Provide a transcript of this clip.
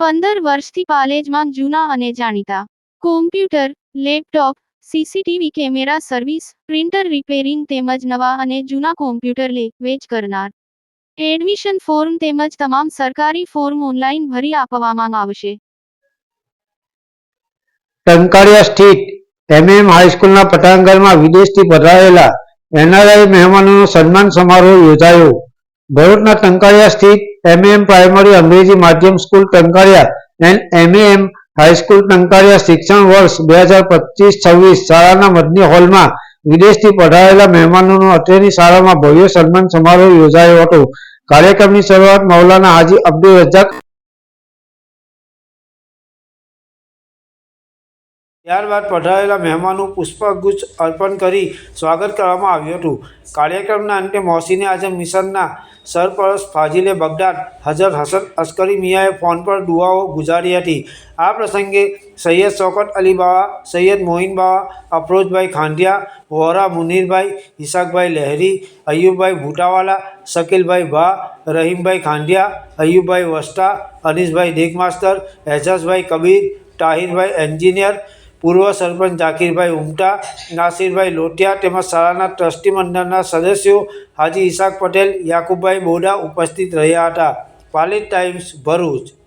પંદર વર્ષથી પાલેજમાં જૂના અને જાણીતા. Computer laptop CCTV camera service printer repairing તેમજ નવા અને જૂના કોમ્પ્યુટર લે, વેચ કરનાર. એડમિશન ફોર્મ તેમજ તમામ સરકારી ફોર્મ ઓનલાઈન ભરી આપવામાં આવશે. ટંકાળિયા સ્થિત એમએમ હાઈસ્કૂલના પટાંગણમાં વિદેશથી પધારેલા એનઆરઆઈ મહેમાનોનો સન્માન સમારોહ યોજાયો. ભરૂચના ટંકાળિયા સ્થિત એમએમ પ્રાઇમરી અંગ્રેજી માધ્યમ school Tankaria and MM high school Tankaria શિક્ષણ વર્ષ બે હજાર પચીસ છવ્વીસ શાળાના મધ્ય હોલમાં વિદેશથી પઢાયેલા મહેમાનોનો અત્રેની શાળામાં ભવ્ય સન્માન સમારોહ યોજાયો હતો. કાર્યક્રમની શરૂઆત મૌલાના હાજી અબ્દુલ રજાક ત્યારબાદ પધારેલા મહેમાનો પુષ્પગુચ્છ અર્પણ કરી સ્વાગત કરવામાં આવ્યું હતું. કાર્યક્રમના અંતે મોહસીને આઝમ મિશનના સરપરસ ફાજીલે બગદાદ હજર હસન અસ્કરી મિયાએ ફોન પર દુઆઓ ગુજારી હતી. આ પ્રસંગે સૈયદ શૌકત અલી બાવા, સૈયદ મોહિન બાવા, અફરોજભાઈ ખાંડિયા, વોરા મુનીરભાઈ ઈસાકભાઈ લહેરી, અયુબભાઈ ભૂટાવાલા, શકીલભાઈ ભા, રહીમભાઈ ખાંડિયા, અયુબભાઈ વસ્તા, અનીશભાઈ દેગમાસ્તર એજાઝભાઈ કબીર, તાહિરભાઈ એન્જિનિયર પૂર્વ સરપંચ ઝાકીરભાઈ ઉમટા, નાસિરભાઈ લોટિયા તેમજ શાળાના ટ્રસ્ટી મંડળના સદસ્યો હાજી ઈસાક પટેલ, યાકુબભાઈ બોડા ઉપસ્થિત રહ્યા હતા. પાલિત ટાઈમ્સ ભરૂચ.